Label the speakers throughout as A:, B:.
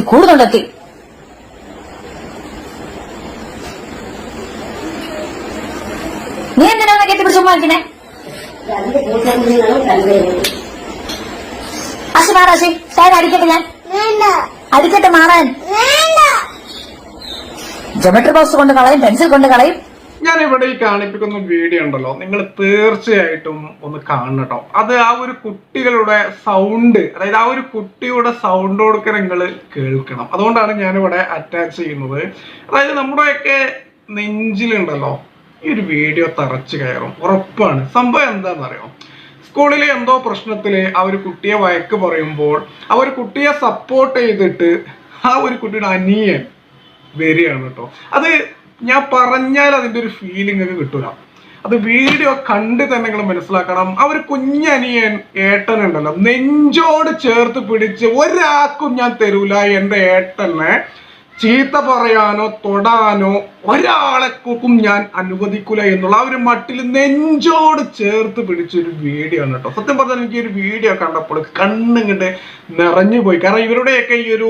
A: കൂടുന്നുണ്ടെത്തി നീ എന്തിനാ
B: കെട്ടി പിടിച്ചു വാങ്ങിക്കണേ
A: അശി മാറാ അശി സാർ അടിക്കട്ടെ ഞാൻ. അടിക്കട്ടെ മാറാൻ. ജോമെട്രി ബോക്സ് കൊണ്ട് കളയും പെൻസിൽ കൊണ്ട് കളയും.
C: ഞാൻ ഇവിടെ ഈ കാണിപ്പിക്കുന്ന വീഡിയോ ഉണ്ടല്ലോ. നിങ്ങൾ തീർച്ചയായിട്ടും ഒന്ന് കാണണം കേട്ടോ അത് ആ ഒരു കുട്ടികളുടെ സൗണ്ട് അതായത് ആ ഒരു കുട്ടിയുടെ സൗണ്ട് കൊടുക്കാൻ നിങ്ങൾ കേൾക്കണം. അതുകൊണ്ടാണ് ഞാനിവിടെ അറ്റാച്ച് ചെയ്യുന്നത്. അതായത് നമ്മുടെയൊക്കെ നെഞ്ചിലുണ്ടല്ലോ ഈ ഒരു വീഡിയോ തറച്ചു കയറും. ഉറപ്പാണ്. സംഭവം എന്താണെന്നറിയോ സ്കൂളിലെ എന്തോ പ്രശ്നത്തിൽ ആ ഒരു കുട്ടിയെ വഴക്ക് പറയുമ്പോൾ ആ ഒരു കുട്ടിയെ സപ്പോർട്ട് ചെയ്തിട്ട് ആ ഒരു കുട്ടിയുടെ അനിയൻ വരികയാണ് കേട്ടോ. അത് ഞാൻ പറഞ്ഞാൽ അതിന്റെ ഒരു ഫീലിംഗ് ഒക്കെ കിട്ടൂല. അത് വീഡിയോ കണ്ട് തന്നെ നിങ്ങൾ മനസ്സിലാക്കണം. ഒരു കുഞ്ഞനിയൻ ഏട്ടനുണ്ടല്ലോ. നെഞ്ചോട് ചേർത്ത് പിടിച്ച് ഒരാൾക്കും ഞാൻ തരൂല. എന്റെ ഏട്ടനെ ചീത്ത പറയാനോ തൊടാനോ ഒരാളെക്കും ഞാൻ അനുവദിക്കൂല എന്നുള്ള ആ ഒരു മട്ടിൽ നെഞ്ചോട് ചേർത്ത് പിടിച്ച ഒരു വീഡിയോ ആണ് കേട്ടോ. സത്യം പറഞ്ഞാൽ എനിക്ക് ഒരു വീഡിയോ കണ്ടപ്പോൾ കണ്ണിങ്ങോട്ട് നിറഞ്ഞു പോയി. കാരണം ഇവരുടെയൊക്കെ ഈ ഒരു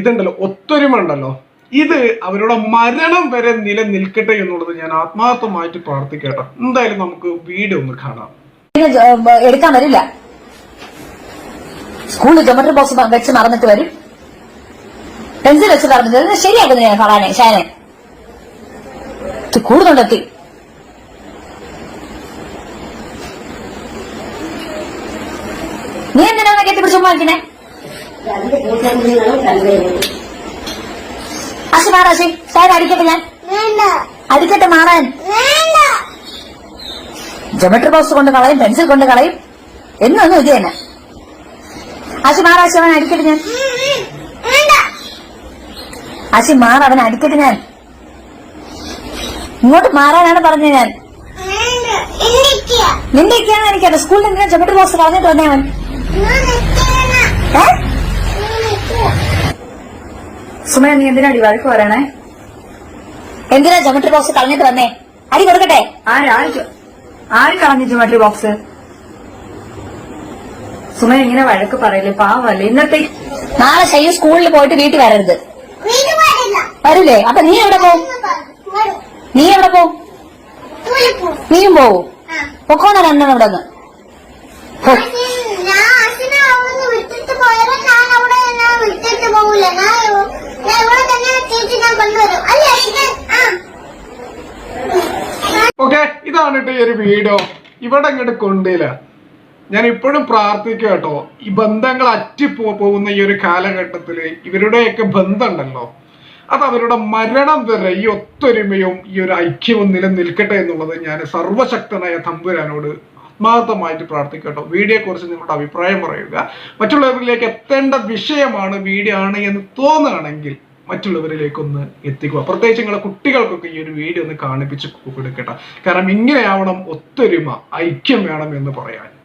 C: ഇതുണ്ടല്ലോ ഒത്തൊരുമ ഉണ്ടല്ലോ. ഇത് അവരുടെ മരണം വരെ നിലനിൽക്കട്ടെ എന്നുള്ളത് ഞാൻ ആത്മാർത്ഥമായിട്ട് പ്രാർത്ഥിക്കട്ടെ. എന്തായാലും നമുക്ക് വീഡിയോ ഒന്ന് കാണാം.
A: എടുക്കാൻ വരില്ല. സ്കൂളിൽ ജോമെട്രി ബോക്സ് വെച്ച് മറന്നിട്ട് വരും. പെൻസിൽ വെച്ച്. ഇത് ശരിയാക്കുന്നു ഞാൻ കളാനെ ഷാനെ. കൂടുതലെത്തി നീ എന്തിനാ കെട്ടിപ്പിടിച്ചു ഉമ്മ അശി മാറാ അശി സാർ അടിക്കട്ടെ ഞാൻ. അടിക്കട്ടെ മാറാൻ. ജോമെട്രി ബോക്സ് കൊണ്ട് കളയും പെൻസിൽ കൊണ്ട് കളയും. എന്നൊന്നും ഇത് തന്നെ. അശി മാറാ അശി അവൻ അടിക്കട്ടെ ഞാൻ. അശി മാറ അവൻ അടിക്കട്ടെ ഞാൻ. ഇങ്ങോട്ട് മാറാനാണ് പറഞ്ഞത് ഞാൻ.
B: വേണ്ട. എനിക്കാ
A: നിന്റെ ഒക്കെയാണ് എനിക്കറിയാം. സ്കൂളിൽ എന്തിനാ ജോമെട്രി ബോക്സ് കളഞ്ഞിട്ട് വന്നേ അവൻ.
B: ഏഹ്
A: സുമയ നീ എന്തിനാ അടിവാഴക്ക് പറയണേ എന്തിനാ ജോമെട്രി ബോക്സ് കളഞ്ഞിട്ട് വന്നേ? അടി കൊടുക്കട്ടെ?
D: ആര് ആര് കളഞ്ഞു ജോമെട്രി ബോക്സ് സുമ ഇങ്ങനെ വഴക്ക് പറയില്ലേ? പാവല്ലേ? ഇന്നത്തെ
A: നാളെ ശൈ സ്കൂളിൽ പോയിട്ട് വീട്ടിൽ വരരുത്.
B: വരൂലേ
A: വരില്ലേ. അപ്പൊ നീ എവിടെ പോവും നീ എവിടെ പോവും നീയും പോവും? പൊക്കോണ രണ്ടെണ്ണം ഇവിടെ നിന്ന്.
B: വിട്ടിട്ട് പോയാലും ഞാൻ അവിടെ വിട്ടിട്ട് പോകില്ല
C: ഓക്കെ ഇതാണ് കേട്ടോ ഈ ഒരു വീഡിയോ. ഇവിടെ ഇങ്ങോട്ട് കൊണ്ടില്ല ഞാൻ ഇപ്പോഴും പ്രാർത്ഥിക്കുക കേട്ടോ ഈ ബന്ധങ്ങൾ അറ്റിപ്പോ പോകുന്ന ഈ ഒരു കാലഘട്ടത്തിൽ ഇവരുടെയൊക്കെ ബന്ധമുണ്ടല്ലോ. അത് അവരുടെ മരണം വരെ ഈ ഒത്തൊരുമയും ഈ ഒരു ഐക്യവും നിലനിൽക്കട്ടെ എന്നുള്ളത് ഞാൻ സർവശക്തനായ തമ്പുരാനോട് ആത്മാർത്ഥമായിട്ട് പ്രാർത്ഥിക്കട്ടോ വീഡിയോയെ കുറിച്ച് നിങ്ങളുടെ അഭിപ്രായം പറയുക. മറ്റുള്ളവരിലേക്ക് എത്തേണ്ട വിഷയമാണ് വീഡിയോ ആണ് എന്ന് തോന്നുകയാണെങ്കിൽ മറ്റുള്ളവരിലേക്കൊന്ന് എത്തിക്കുക. പ്രത്യേകിച്ച് നിങ്ങളുടെ കുട്ടികൾക്കൊക്കെ ഈ ഒരു വീഡിയോ ഒന്ന് കാണിപ്പിച്ച് കൊടുക്കട്ടെ. കാരണം ഇങ്ങനെയാവണം ഒത്തൊരുമ ഐക്യം വേണം എന്ന് പറയാൻ.